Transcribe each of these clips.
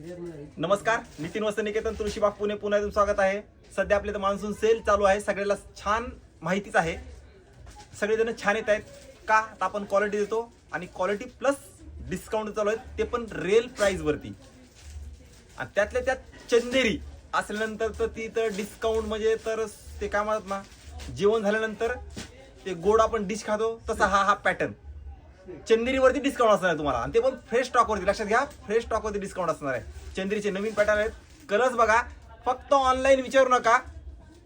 नमस्कार नितीन वस्त निकेतन तुळशीबाग पुणे पुन्हा तुमचं स्वागत आहे. सध्या आपल्या इथं मान्सून सेल चालू आहे. सगळ्याला छान माहितीच आहे. सगळेजण छान येत आहेत. का? तर आपण क्वालिटी देतो आणि क्वालिटी प्लस डिस्काउंट चालू आहे ते पण रेल प्राईजवरती आणि त्यातल्या त्यात चंदेरी असल्यानंतर तर ती तर डिस्काउंट म्हणजे तर ते काय म्हणतात ना जेवण झाल्यानंतर ते गोड आपण डिश खातो तसा हा हा पॅटर्न चंदेरीवरती डिस्काउंट असणार आहे तुम्हाला. आणि ते पण फ्रेश स्टॉकवरती लक्षात घ्या फ्रेश स्टॉकवरती डिस्काउंट असणार आहे. चंदेरीचे नवीन पॅटर्न आहेत. कलर्स बघा. फक्त ऑनलाईन विचारू नका.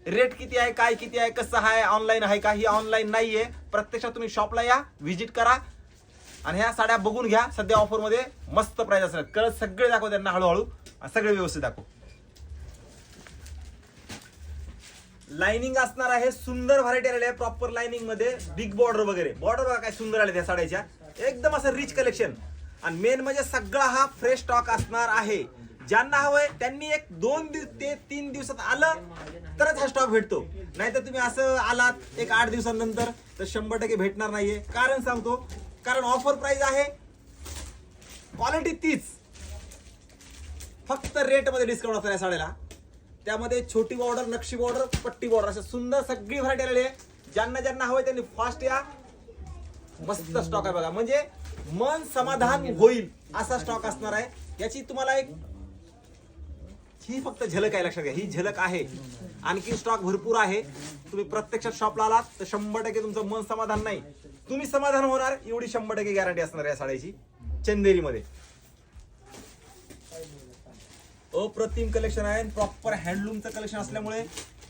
रेट किती आहे काय किती आहे कसं आहे ऑनलाईन आहे का? ही ऑनलाईन नाहीये. प्रत्यक्षात तुम्ही शॉपला या व्हिजिट करा. आणि ह्या साड्या बघून घ्या. सध्या ऑफरमध्ये मस्त प्राइस असणार कलर सगळे दाखव त्यांना हळूहळू. सगळे व्यवस्थित दाखव. लाइनिंग असणार आहे. सुंदर व्हरायटी आलेली आहे. प्रॉपर लाइनिंगमध्ये बिग बॉर्डर वगैरे. बॉर्डर बघा काय सुंदर आले त्या साड्याच्या. एकदम असं रिच कलेक्शन आणि मेन म्हणजे सगळा हा फ्रेश स्टॉक असणार आहे. ज्यांना हवंय त्यांनी एक दोन दिवस ते तीन दिवसात आलं तरच हा स्टॉक भेटतो. नाहीतर तुम्ही असं आलात एक आठ दिवसांनंतर तर शंभर टक्के भेटणार नाहीये. कारण सांगतो कारण ऑफर प्राइस आहे क्वालिटी तीच. फक्त रेटमध्ये डिस्काउंट असणार या साडेला त्यामध्ये छोटी बॉर्डर नक्षी बॉर्डर पट्टी बॉर्डर अशा सुंदर सगळी व्हरायटी आलेली आहे. ज्यांना ज्यांना हवं त्यांनी फास्ट या. मस्त स्टॉक आहे बघा. म्हणजे मन समाधान होईल असा स्टॉक असणार आहे. याची तुम्हाला एक ही फक्त झलक आहे लक्षात घ्या. ही झलक आहे. आणखी स्टॉक भरपूर आहे. तुम्ही प्रत्यक्षात शॉपला आलात तर शंभर टक्के तुमचं मन समाधान नाही. तुम्ही समाधान होणार एवढी शंभर टक्के गॅरंटी असणार या साड्याची चंदेरीमध्ये. अप्रतिम कलेक्शन आहे. प्रॉपर हँडलूमचं कलेक्शन असल्यामुळे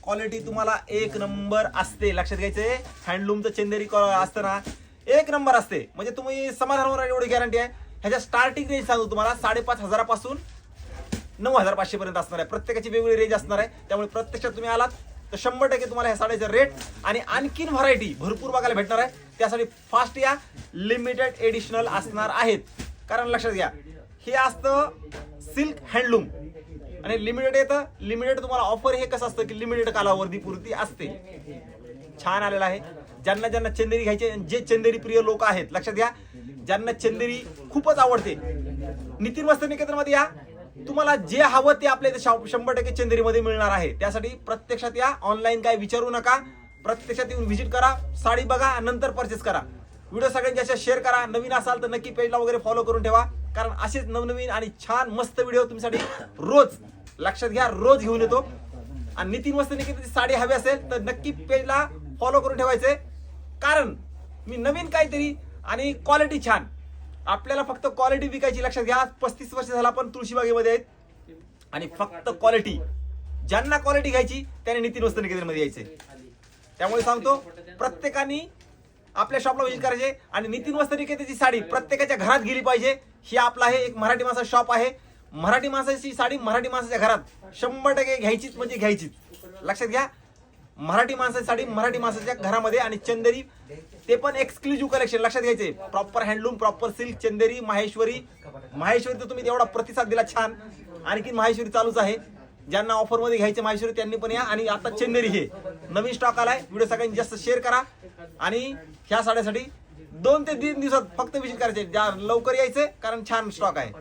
क्वालिटी तुम्हाला एक नंबर असते. लक्षात घ्यायचंय. हँडलूमचं चंदेरी असतं ना एक नंबर असते. म्हणजे तुम्ही समाधान होणार एवढी गॅरंटी आहे. ह्याच्या स्टार्टिंग रेंज सांगतो तुम्हाला साडेपाच हजारापासून नऊ हजार पाचशे पर्यंत असणार आहे. प्रत्येकाची वेगवेगळी रेंज असणार आहे. त्यामुळे प्रत्यक्षात तुम्ही आलात तर शंभर टक्के तुम्हाला ह्या साड्याचा रेट आणि आणखीन व्हरायटी भरपूर बघायला भेटणार आहे. त्यासाठी फास्ट या लिमिटेड एडिशनल असणार आहेत. कारण लक्षात घ्या हे असतं सिल्क हँडलूम आणि लिमिटेड येतं लिमिटेड तुम्हाला ऑफर हे कसं असतं की लिमिटेड कालावधी पुरती असते. छान आलेला आहे. ज्यांना ज्यांना चंदेरी घ्यायचे जे चंदेरी प्रिय लोक आहेत लक्षात घ्या ज्यांना चंदेरी खूपच आवडते. नितीन वस्त्र निकेतनमध्ये या. तुम्हाला जे हवं ते आपल्या इथे शंभर टक्के चंदेरीमध्ये मिळणार आहे. त्यासाठी प्रत्यक्षात या. ऑनलाईन काय विचारू नका. प्रत्यक्षात येऊन व्हिजिट करा. साडी बघा नंतर परचेस करा. व्हिडिओ सगळ्यांच्या अशा शेअर करा. नवीन असाल तर नक्की पेजला वगैरे फॉलो करून ठेवा. कारण असेच नवनवीन आणि छान मस्त व्हिडिओ तुमच्यासाठी रोज लक्षात घ्या रोज घेऊन येतो. आणि नितीन वस्त्र निकेतनची साडी हवी असेल तर नक्की पेजला फॉलो करून ठेवायचे. कारण मी नवीन काहीतरी आणि क्वालिटी छान. आपल्याला फक्त क्वालिटी विकायची लक्षात घ्या. आज पस्तीस वर्ष झाला आपण तुळशीबागेमध्ये आहेत. आणि फक्त क्वालिटी. ज्यांना क्वालिटी घ्यायची त्याने नितीन वस्त्र निकेतनमध्ये यायचे. त्यामुळे सांगतो प्रत्येकाने आपल्या शॉपला विजिट करायचे आणि नितीन वस्त्र निकेतनची साडी प्रत्येकाच्या घरात गेली पाहिजे. ही आपला आहे एक मराठी माणसा शॉप आहे. मराठी माणसाची साडी मराठी माणसाच्या घरात शंभर टक्के घ्यायचीच म्हणजे घ्यायचीच. लक्षात घ्या. मराठी माणसासाठी मराठी माणसाच्या घरामध्ये आणि चंदेरी ते पण एक्सक्लुझिव्ह कलेक्शन लक्षात घ्यायचे proper handloom proper silk Chanderi Maheshwari. Maheshwari तर तुम्ही एवढा प्रतिसाद दिला छान. आणखी माहेश्वरी चालूच आहे. ज्यांना ऑफरमध्ये घ्यायचे माहेश्वरी त्यांनी पण या. आणि आता चंदेरी हे. नवीन स्टॉक आलाय. व्हिडिओ सगळ्यांनी जास्त शेअर करा. आणि ह्या साड्यासाठी दोन ते तीन दिवसात फक्त विजिट करायचे. ज्या लवकर यायचे कारण छान स्टॉक आहे.